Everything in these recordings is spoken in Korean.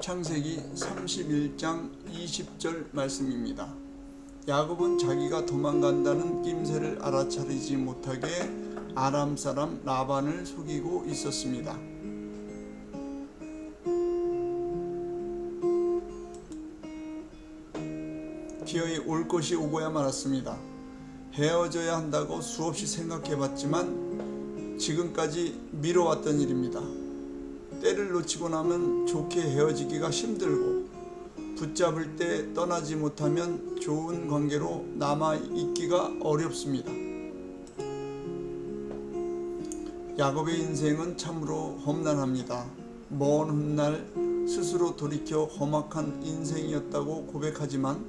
창세기 31장 20절 말씀입니다. 야곱은 자기가 도망간다는 낌새를 알아차리지 못하게 아람 사람 라반을 속이고 있었습니다. 기어이 올 것이 오고야 말았습니다. 헤어져야 한다고 수없이 생각해 봤지만 지금까지 미뤄왔던 일입니다. 때를 놓치고 나면 좋게 헤어지기가 힘들고 붙잡을 때 떠나지 못하면 좋은 관계로 남아 있기가 어렵습니다. 야곱의 인생은 참으로 험난합니다. 먼 훗날 스스로 돌이켜 험악한 인생이었다고 고백하지만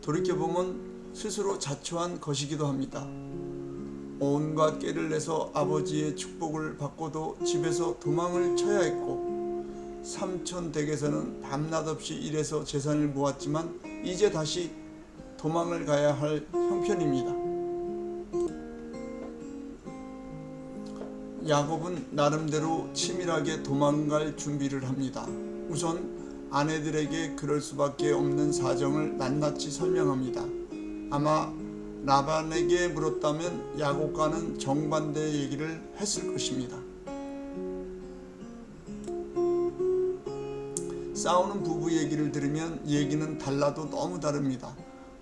돌이켜보면 스스로 자초한 것이기도 합니다. 온갖 깨를 내서 아버지의 축복을 받고도 집에서 도망을 쳐야 했고 삼촌 댁에서는 밤낮 없이 일해서 재산을 모았지만 이제 다시 도망을 가야 할 형편입니다. 야곱은 나름대로 치밀하게 도망갈 준비를 합니다. 우선 아내들에게 그럴 수밖에 없는 사정을 낱낱이 설명합니다. 아마 라반에게 물었다면 야곱과는 정반대 얘기를 했을 것입니다. 싸우는 부부 얘기를 들으면 얘기는 달라도 너무 다릅니다.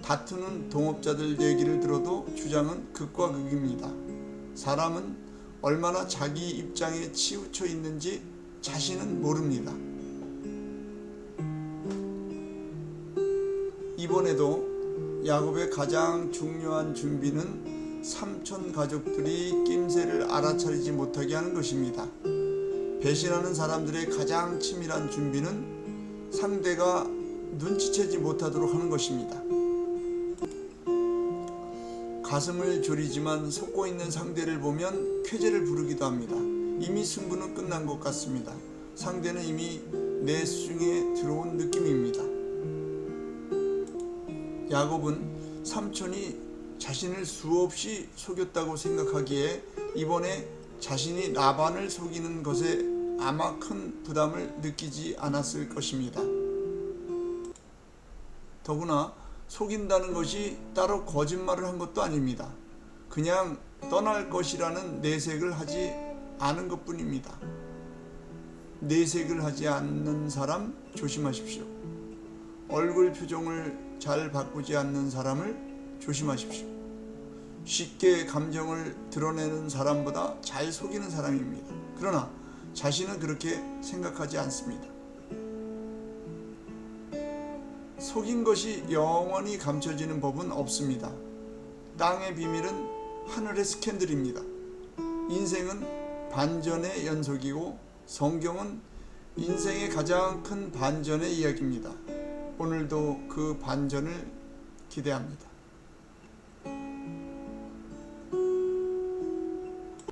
다투는 동업자들 얘기를 들어도 주장은 극과 극입니다. 사람은 얼마나 자기 입장에 치우쳐 있는지 자신은 모릅니다. 이번에도 야곱의 가장 중요한 준비는 삼촌 가족들이 낌새를 알아차리지 못하게 하는 것입니다. 배신하는 사람들의 가장 치밀한 준비는 상대가 눈치채지 못하도록 하는 것입니다. 가슴을 졸이지만 속고 있는 상대를 보면 쾌재를 부르기도 합니다. 이미 승부는 끝난 것 같습니다. 상대는 이미 내 수중에 들어온 느낌입니다. 야곱은 삼촌이 자신을 수없이 속였다고 생각하기에 이번에 자신이 라반을 속이는 것에 아마 큰 부담을 느끼지 않았을 것입니다. 더구나 속인다는 것이 따로 거짓말을 한 것도 아닙니다. 그냥 떠날 것이라는 내색을 하지 않은 것 뿐입니다. 내색을 하지 않는 사람 조심하십시오. 얼굴 표정을 잘 바꾸지 않는 사람을 조심하십시오. 쉽게 감정을 드러내는 사람보다 잘 속이는 사람입니다. 그러나 자신은 그렇게 생각하지 않습니다. 속인 것이 영원히 감춰지는 법은 없습니다. 땅의 비밀은 하늘의 스캔들입니다. 인생은 반전의 연속이고 성경은 인생의 가장 큰 반전의 이야기입니다. 오늘도 그 반전을 기대합니다.